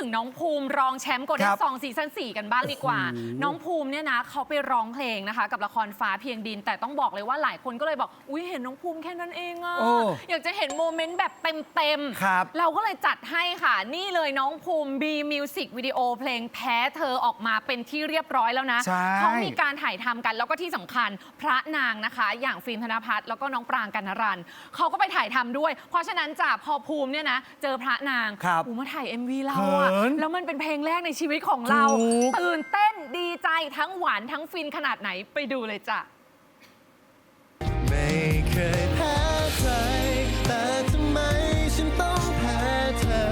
ถึงน้องภูมิรองแชมป์โกลคเด้รันบซองซีซั่น4กันบ้างดีกว่า น้องภูมิเนี่ยนะเขาไปร้องเพลงนะคะ กับละครฟ้าเพียงดิน แต่ต้องบอกเลยว่าหลายคนก็เลยบอกอุ้ยเห็นน้องภูมิแค่นั้นเองอะโอ้อยากจะเห็นโมเมนต์แบบเต็มครับเราก็เลยจัดให้ค่ะ นี่เลยน้องภูมิ B Music วิดีโอเพลงแพ้เธอออกมาเป็นที่เรียบร้อยแล้วนะใช่ เขามีการถ่ายทำกันแล้วก็ที่สำคัญพระนางนะคะ อย่างฟิล์มธนพัฒน์แล้วก็น้องปรางกันนรันเขาก็ไปถ่ายทำด้วย เพราะฉะนั้นจ้ะพอภูมิเนี่ยนะเจอพระนางครับ อูมาถ่าย MV เราอะเขินแล้วมันเป็นเพลงแรกในชีวิตของเรา ถูก ตื่นเต้นดีใจทั้งหวานทั้งฟินขนาดไหนไปดูเลยจ้ะ ไม่เคยแพ้ใคร แต่ทำไมฉันต้องแพ้เธอ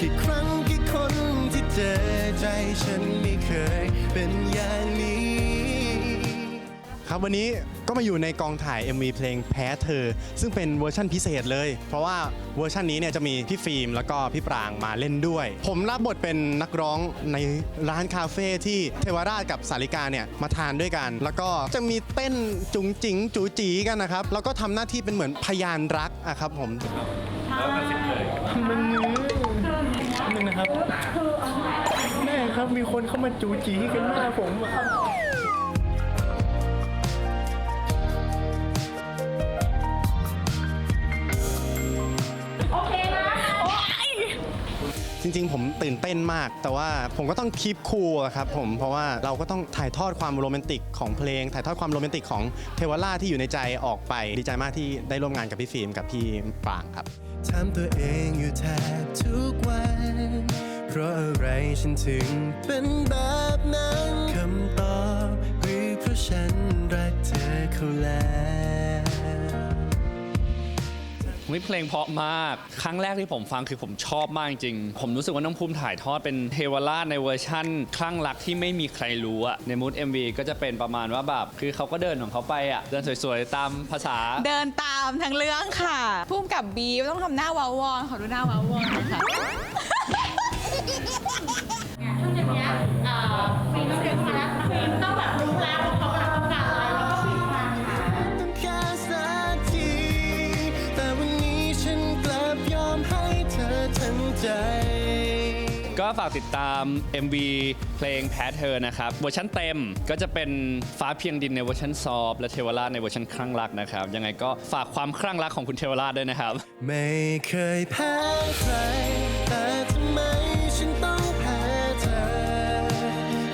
กี่ครั้งกี่คนที่เจอใจฉันไม่เคยเป็นอย่างนี้ ครับวันนี้ก็มาอยู่ในกองถ่าย MV เพลงแพ้เธอ ซึ่งเป็นเวอร์ชั่นพิเศษเลย เพราะว่าเวอร์ชันนี้เนี่ยจะมีพี่ฟิล์มแล้วก็พี่ปรางมาเล่นด้วย ผมรับบทเป็นนักร้องในร้านคาเฟ่ที่เทวราชกับสาริกาเนี่ยมาทานด้วยกัน แล้วก็จะมีเต้นจุ๋งจิ๋งจูจีกันนะครับแล้วก็ทำหน้าที่เป็นเหมือนพยานรักอะครับผมนึงนะครับแม่ครับมีคนเข้ามาจูจีกันหน้าผมอะ จริงๆ ผมตื่นเต้นมาก แต่ว่าผมก็ต้องคีปคูลครับผมเพราะว่าเราก็ต้องถ่ายทอดความโรแมนติกของเพลง ถ่ายทอดความโรแมนติกของเทวราชที่อยู่ในใจออกไป ดีใจมากที่ได้ร่วมงานกับพี่ฟิล์มกับพี่ปรางครับ ถามตัวเองอยู่แทบทุกวัน เพราะอะไรฉันถึงเป็นแบบนั้น คำตอบหรือเพราะฉันรักเธอเขาแล้ว วิเพลงเพราะมาก ครั้งแรกที่ผมฟังคือผมชอบมากจริง ผมรู้สึกว่าน้องภูมิถ่ายทอดเป็นเทวราชในเวอร์ชั่นคลั่งรักที่ไม่มีใครรู้อะในมูด MV ก็จะเป็นประมาณว่าแบบคือเขาก็เดินของเขาไปอะเดินสวยๆ ตามภาษา เดินตามทั้งเรื่องค่ะพุ่มกับบีต้องทำหน้าวาวอนขอดูหน้าวาวอนหน่อยค่ะ ใจ ก็ฝากติดตาม MV เพลงแพ้เธอนะครับ เวอร์ชันเต็มก็จะเป็นฟ้าเพียงดินในเวอร์ชันซอฟและเทวราชในเวอร์ชันคลั่งรักนะครับ ยังไงก็ฝากความคลั่งรักของคุณเทวราชด้วยนะครับ ไม่เคยแพ้ใครแต่ทำไมฉันต้องแพ้เธอ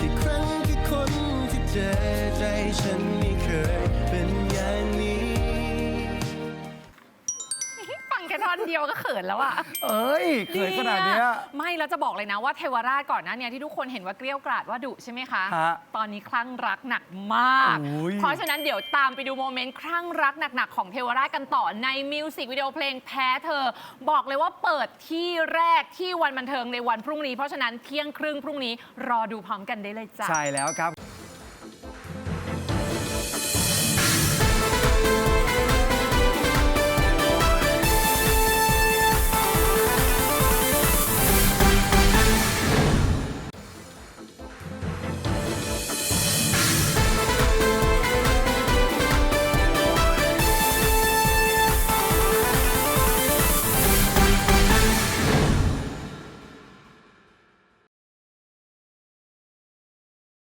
กี่ครั้งกี่คนที่เจอใจฉันไม่เคยเป็นอย่างนี้ ฟังแค่ท่อนเดียวก็เขินแล้วอะเอ้ยเขินขนาดเนี้ยอะไม่แล้วจะบอกเลยนะว่าเทวราชก่อนหน้าเนี้ที่ทุกคนเห็นว่าเกลี้ยวกราดว่าดุใช่ไหมคะ ฮะตอนนี้คลั่งรักหนักมาก โอ้ย เพราะฉะนั้นเดี๋ยวตามไปดูโมเมนต์คลั่งรักหนัก ๆ ของเทวราชกันต่อในมิวสิกวิดีโอเพลงแพ้เธอ บอกเลยว่าเปิดที่แรกที่วันบันเทิงในวันพรุ่งนี้ เพราะฉะนั้นเที่ยงครึ่งพรุ่งนี้รอดูพร้อมกันได้เลยจ้ะ ใช่แล้วครับ